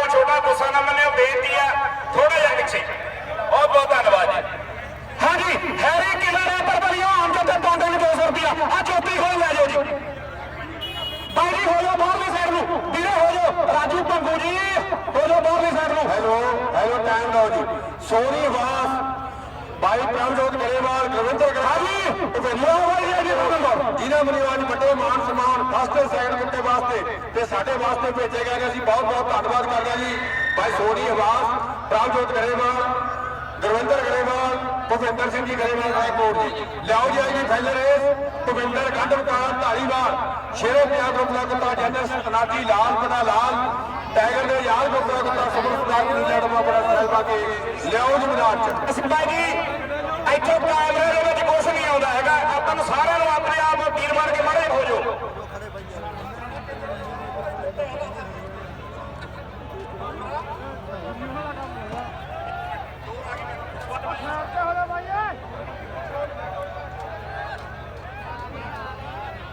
ਆਓ ਛੋਟਾ ਗੁੱਸਾ ਨਾ ਮੰਨਿਓ ਬੇਨਤੀ ਆ ਥੋੜਾ ਜਿਹਾ ਪਿੱਛੇ। ਬਹੁਤ ਬਹੁਤ ਧੰਨਵਾਦ ਜੀ। ਹਾਂਜੀ ਹੈਰੀ ਕਿਲਾ ਦੇ ਪਰਬਲੀਆਂ ਆਮ ਜੱਤੇ ਪਾਉਂਦੇ ਨੇ 200 ਰੁਪਿਆ ਆ। ਚੋਤੀ ਖੋਲ ਲੈ ਜਾਓ ਜੀ। ਬਾਈ ਜੀ ਹੋ ਜਾਓ ਬਾਹਰਲੀ ਸਾਈਡ ਨੂੰ। ਵੀਰੇ ਹੋ ਜਾਓ। ਰਾਜੂ ਪੰਗੂ ਜੀ ਹੋ ਜਾਓ ਬਾਹਰਲੀ ਸਾਈਡ ਨੂੰ। ਹੈਲੋ ਹੈਲੋ ਟਾਈਮ ਦਿਓ ਜੀ। ਸੋਨੀ ਵਾਸ ਬਾਈ ਪ੍ਰਭਜੋਤ ਗਰੇਵਾਲ ਗਰਵਿੰਦਰ ਗਰਾਜੀ ਲੋ ਬਾਈ ਜੀ ਜੀ ਨੰਬਰ ਵੱਡੇ ਮਾਨ ਸਨਮਾਨ ਫਸਟ ਤੇ ਸੈਕੰਡ ਕੁੱਤੇ ਵਾਸਤੇ ਤੇ ਸਾਡੇ ਵਾਸਤੇ ਭੇਜੇ ਗਏ ਅਸੀਂ ਬਹੁਤ ਬਹੁਤ ਧੰਨਵਾਦ ਕਰਦੇ ਹਾਂ ਜੀ। ਭਾਈ ਸੋਨੀ ਆਵਾਸ ਪ੍ਰਭਜੋਤ ਗਰੇਵਾਲ, ਗੁਰਵਿੰਦਰ ਗਰੇਵਾਲ, ਭੁਪਿੰਦਰ ਸਿੰਘ ਜੀ ਗਰੇਵਾਲ ਰਾਏਕੋਟ ਜੀ। ਲਿਆਓ ਜੀ ਅੱਜ ਦੀ ਫਾਈਨਲ ਰੇਸ। ਭੁਪਿੰਦਰ ਗੰਢਪਕਾਰ ਧਾਰੀਵਾਲ, ਸ਼ੇਰੋ ਪਿਆਰ ਗੁਪਤਾ ਕੁੱਤਾ ਜੈਨਰ ਸਤਨਾਜੀ ਲਾਲ ਪਤਾ ਲਾਲ, ਟਾਈਗਰ ਦੇ ਯਾਰ ਗੁਪਤਾ ਕੁੱਤਾ ਸੁਪਰ ਸਟਾਰ ਲੜਵਾ ਬੜਾ ਸਹਿਲ ਕੇ ਲਿਆਓ ਜੀ ਮੈਦਾਨ ਚ। ਅਸੀਂ ਬਾਈ ਜੀ ਇੱਥੋਂ ਕੈਮਰੇ ਦੇ ਵਿੱਚ ਕੁਝ ਨਹੀਂ ਆਉਂਦਾ ਹੈਗਾ ਆਪਾਂ ਨੂੰ ਸਾਰਿਆਂ ਨੂੰ ਆਪਣੇ ਆਪ ਵੀਰ ਬਣ ਕੇ ਮਾੜੇ ਹੋ ਜਾਓ ਉਹ ਦੇਖ ਆ ਗਈ ਦੌੜ ਆ ਗਏ ਫਸ ਗਈ ਤਾਈ ਬੜਾ ਜੇਤੂਆਂ ਨੇ ਭੁਪਿੰਦਰ ਖੰਡਲ ਤੋਂ ਧਾਰੀਆਂ ਸ਼ਕਲ ਪੰਜਾਬ ਲੋਕ ਦਾ ਕੁੱਤਾ ਜੈਨਸ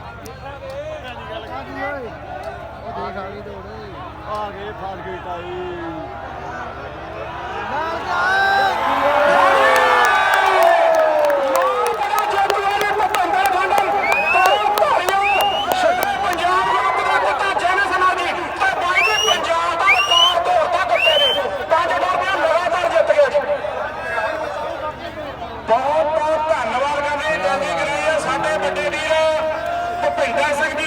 ਨਾਜੀ ਤੇ ਬਾਈ ਜੀ ਪੰਜਾਬ ਦਾ ਰਿਕਾਰਡ ਤੋੜਤਾ ਕੁੱਤੇ ਨੇ। ਪੰਜ ਡਰਬੀਆਂ ਲਗਾਤਾਰ ਜਿੱਤ ਗਏ ਬਹੁਤ ਬਹੁਤ ਧੰਨਵਾਦ ਕਰਦੇ ਜਲਦੀ ਕਰਾਈਏ ਸਾਡੇ ਵੱਡੇ ਵੀਰ। ਭੁਪਿੰਦਰ ਸਿੰਘ ਜੀ